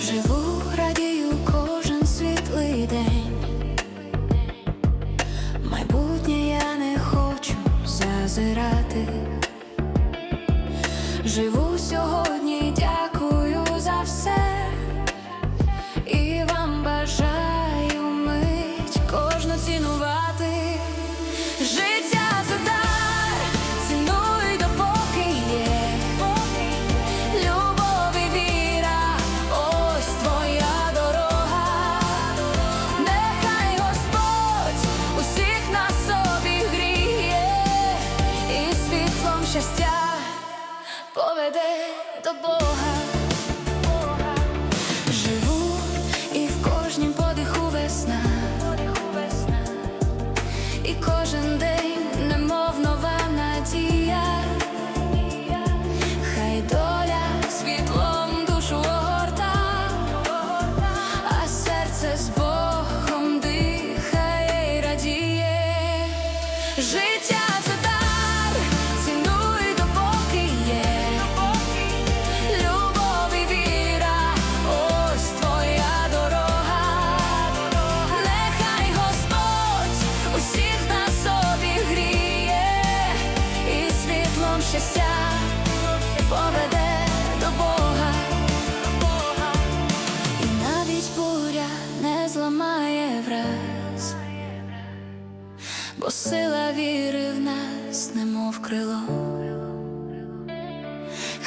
Живу, радію кожен світлий день. Майбутнє я не хочу зазирати. Сьогодні, щастя поведе до Бога. Живу і в кожнім подиху весна, і кожен день, немов нова надія. Хай доля світлом душу огорта, а серце з Богом дихає радіє. Життя щастя поведе до Бога. Бога, І навіть буря не зламає враз, бо сила віри в нас, немов крило.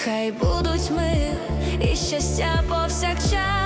Хай будуть мир і щастя повсякчас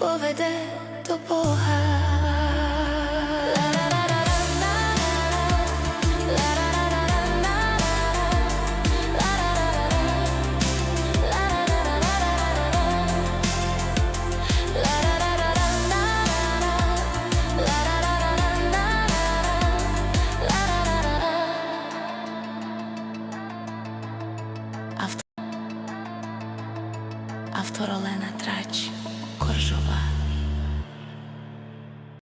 povede do Boha. Авторолена Трач. 快说吧。